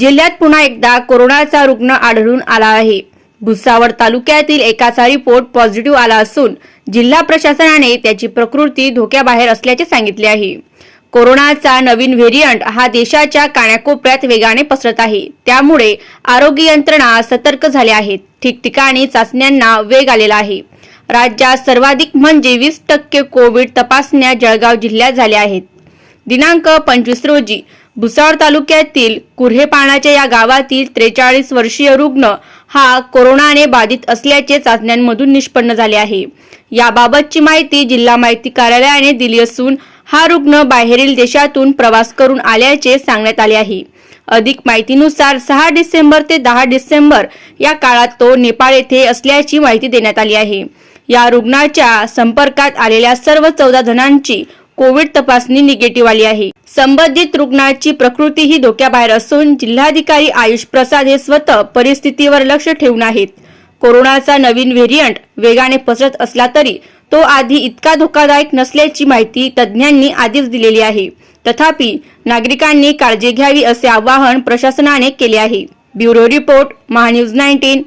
जिल्ह्यात पुन्हा एकदा कोरोनाचा रुग्ण आढळून आला आहे. भुसावळ तालुक्यातील एकाचा रिपोर्ट पॉझिटिव्ह आला असून जिल्हा प्रशासनाने त्याची प्रकृती धोक्याबाहेर असल्याचे सांगितले आहे. कोरोनाचा नवीन व्हेरियंट हा देशाच्या कानाकोपऱ्यात वेगाने पसरत आहे. त्यामुळे आरोग्य यंत्रणा सतर्क झाल्या आहेत. ठिकठिकाणी चाचण्यांना वेग आलेला आहे. राज्यात सर्वाधिक म्हणजे वीस टक्के कोविड तपासण्या जळगाव जिल्ह्यात झाल्या आहेत. दिनांक पंचवीस रोजी भुसावळ तालुक्यातील कुऱ्हेपाणाच्या या गावातील त्रेचाळीस वर्षीय रुग्ण हा कोरोनाने बाधित असल्याचे चाचण्यांमधून निष्पन्न झाले आहे. याबाबतची माहिती जिल्हा माहिती कार्यालयाने दिली असून हा रुग्ण बाहेरील देशातून प्रवास करून आल्याचे सांगण्यात आले आहे. अधिक माहितीनुसार सहा डिसेंबर ते दहा डिसेंबर या काळात तो नेपाळ येथे असल्याची माहिती देण्यात आली आहे. या रुग्णाच्या संपर्कात आलेल्या सर्व चौदा जणांची कोविड तपासणी निगेटिव्ह आली आहे. संबंधित रुग्णाची प्रकृती ही धोक्याबाहेर असून जिल्हाधिकारी आयुष प्रसाद हे स्वतः परिस्थितीवर लक्ष ठेवून आहेत. कोरोनाचा नवीन व्हेरियंट वेगाने पसरत असला तरी तो आधी इतका धोकादायक नसल्याची माहिती तज्ज्ञांनी आधीच दिलेली आहे. तथापि नागरिकांनी काळजी घ्यावी असे आवाहन प्रशासनाने केले आहे. Bureau report MahaNews nineteen.